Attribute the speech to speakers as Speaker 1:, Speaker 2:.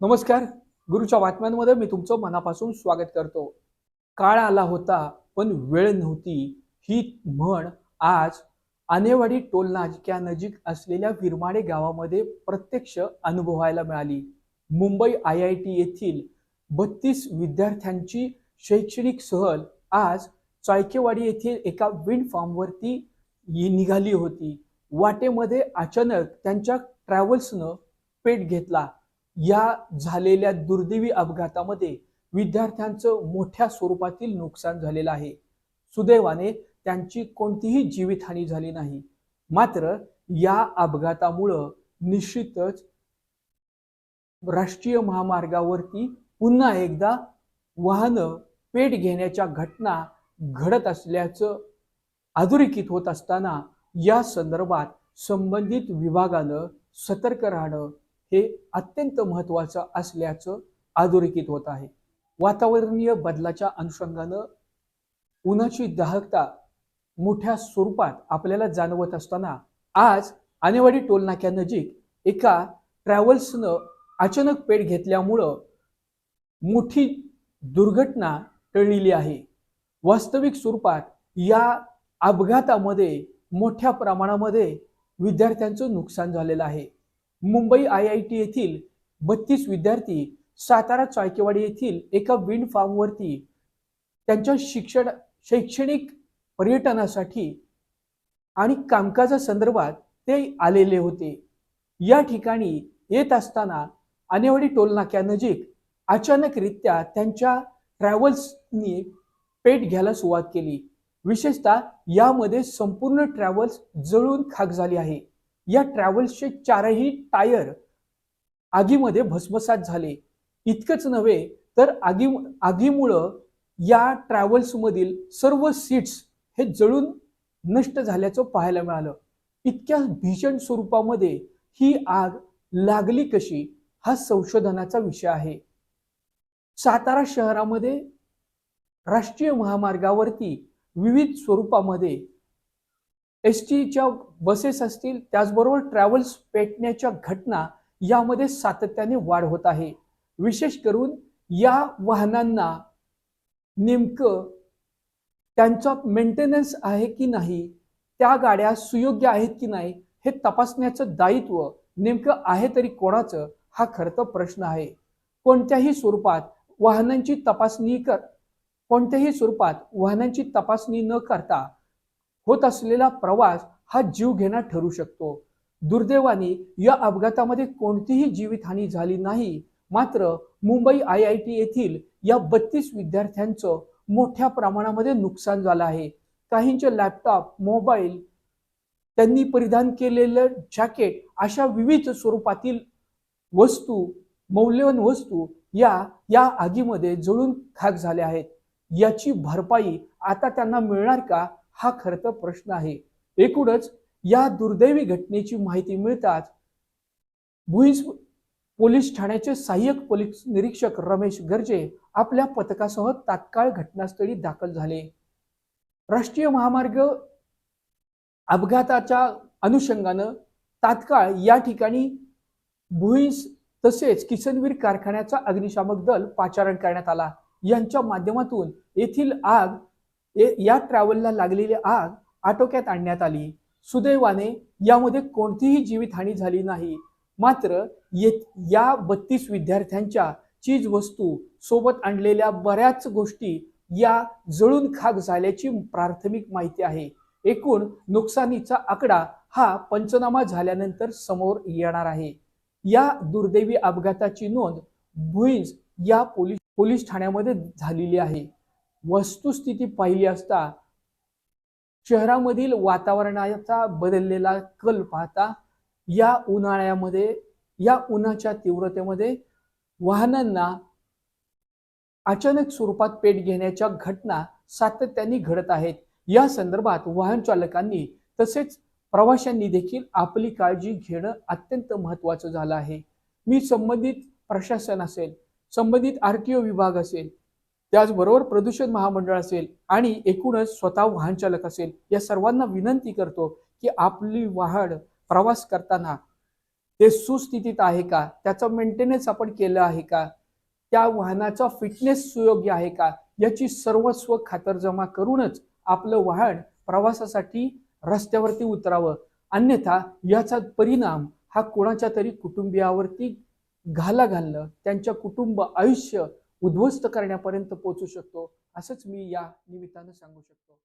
Speaker 1: नमस्कार. गुरुच्या बातम्यांमध्ये मी तुमचं मनापासून स्वागत करतो. काळ आला होता पण वेळ नव्हती. ही म्हण आज आनेवाडी टोल नाक्यानजीक असलेल्या विरमाडे गावामध्ये प्रत्यक्ष अनुभवायला मिळाली. मुंबई आय आय टी येथील बत्तीस विद्यार्थ्यांची शैक्षणिक सहल आज चाळकेवाडी येथील एका विंड फार्मवरती निघाली होती. वाटेमध्ये अचानक त्यांच्या ट्रॅव्हल्सनं पेट घेतला. या झालेल्या दुर्दैवी अपघातामध्ये विद्यार्थ्यांचं मोठ्या स्वरूपातील नुकसान झालेलं आहे. सुदैवाने त्यांची कोणतीही जीवितहानी झाली नाही. मात्र या अपघातामुळं निश्चितच राष्ट्रीय महामार्गावरती पुन्हा एकदा वाहनं पेट घेण्याच्या घटना घडत असल्याचं अधोरेखित होत असताना या संदर्भात संबंधित विभागानं सतर्क राहणं हे अत्यंत महत्वाचं असल्याचं अधोरेखित होत आहे. वातावरणीय बदलाच्या अनुषंगानं उन्हाची दाहकता मोठ्या स्वरूपात आपल्याला जाणवत असताना आज आणेवाडी टोलनाक्यानजीक एका ट्रॅव्हल्सनं अचानक पेट घेतल्यामुळं मोठी दुर्घटना टळलेली आहे. वास्तविक स्वरूपात या अपघातामध्ये मोठ्या प्रमाणामध्ये विद्यार्थ्यांचं नुकसान झालेलं आहे. मुंबई आय आय टी येथील बत्तीस विद्यार्थी सातारा चाळकेवाडी येथील एका विंड फार्मवरती त्यांच्या शिक्षण शैक्षणिक पर्यटनासाठी आणि कामकाजा संदर्भात ते आलेले होते. या ठिकाणी येत असताना आनेवाडी टोलनाक्यानजीक अचानकरित्या त्यांच्या ट्रॅव्हल्सनी पेट घ्यायला सुरुवात केली. विशेषतः यामध्ये संपूर्ण ट्रॅव्हल्स जळून खाक झाली आहे. या ट्रॅव्हल्सचे चारही टायर आगीमध्ये भस्मसात झाले. इतकंच नव्हे तर आगी आगीमुळं या ट्रॅव्हल्समधील सर्व सीट्स हे जळून नष्ट झाल्याचं पाहायला मिळालं. इतक्या भीषण स्वरूपामध्ये ही आग लागली कशी हा संशोधनाचा विषय आहे. सातारा शहरामध्ये राष्ट्रीय महामार्गावरती विविध स्वरूपामध्ये एस टीच्या बसेस असतील त्याचबरोबर ट्रॅव्हल्स पेटण्याच्या घटना यामध्ये सातत्याने वाढ होत आहे. विशेष करून या वाहनांना नेमकं त्यांचा मेंटेनन्स आहे की नाही त्या गाड्या सुयोग्य आहेत की नाही हे तपासण्याचं दायित्व नेमकं आहे तरी कोणाचं हा खरं तर प्रश्न आहे. कोणत्याही स्वरूपात वाहनांची तपासणी कर कोणत्याही स्वरूपात वाहनांची तपासणी न करता होत असलेला प्रवास हा जीवघेणा ठरू शकतो. दुर्दैवाने या अपघातामध्ये कोणतीही जीवितहानी झाली नाही. मात्र मुंबई आय आय टी येथील या बत्तीस विद्यार्थ्यांचं मोठ्या प्रमाणामध्ये नुकसान झालं आहे. काहींचे लॅपटॉप मोबाईल त्यांनी परिधान केलेलं जॅकेट अशा विविध स्वरूपातील वस्तू मौल्यवान वस्तू या या आगीमध्ये जळून खाक झाल्या आहेत. याची भरपाई आता त्यांना मिळणार का? हा खरं तर प्रश्न आहे. एकूणच या दुर्दैवी घटनेची माहिती मिळताच भुईस पोलीस ठाण्याचे सहाय्यक पोलीस निरीक्षक रमेश गर्जे आपल्या पथकासह तात्काळ घटनास्थळी दाखल झाले. राष्ट्रीय महामार्ग अपघाताच्या अनुषंगानं तात्काळ या ठिकाणी भुईस तसेच किसनवीर कारखान्याचा अग्निशामक दल पाचारण करण्यात आला. यांच्या माध्यमातून येथील आग या ट्रॅव्हलला लागलेली आग आटोक्यात आणण्यात आली. सुदैवाने यामध्ये कोणतीही जीवितहानी झाली नाही. मात्र ये या बत्तीस विद्यार्थ्यांच्या चीज वस्तू सोबत आणलेल्या बऱ्याच गोष्टी या जळून खाक झाल्याची प्राथमिक माहिती आहे. एकूण नुकसानीचा आकडा हा पंचनामा झाल्यानंतर समोर येणार आहे. या दुर्दैवी अपघाताची नोंद भुईंज या पोलीस पोलीस ठाण्यामध्ये झालेली आहे. वस्तुस्थिती पाहिली असता शहरामधील वातावरणाचा बदललेला कल पाहता या उन्हाळ्यामध्ये या उन्हाच्या तीव्रतेमध्ये वाहनांना अचानक स्वरूपात पेट घेण्याच्या घटना सातत्याने घडत आहेत. या संदर्भात वाहन चालकांनी तसेच प्रवाशांनी देखील आपली काळजी घेणं अत्यंत महत्वाचं झालं आहे. मी संबंधित प्रशासन असेल संबंधित आर टी ओ विभाग असेल त्याचबरोबर प्रदूषण महामंडळ असेल आणि एकूणच स्वतः वाहन चालक असेल या सर्वांना विनंती करतो की आपली वाहन प्रवास करताना ते सुस्थितीत आहे का? त्याचं मेंटेनन्स आपण केलं आहे का? त्या वाहनाचा फिटनेस सुयोग्य आहे का? याची सर्वस्व खातरजमा करूनच आपलं वाहन प्रवासासाठी रस्त्यावरती उतरावं. अन्यथा याचा परिणाम हा कोणाच्या तरी कुटुंबियावरती घाला घालणं त्यांच्या कुटुंब आयुष्य उद्ध्वस्त करण्यापर्यंत पोहोचू शकतो असंच मी या निमित्तानं सांगू शकतो.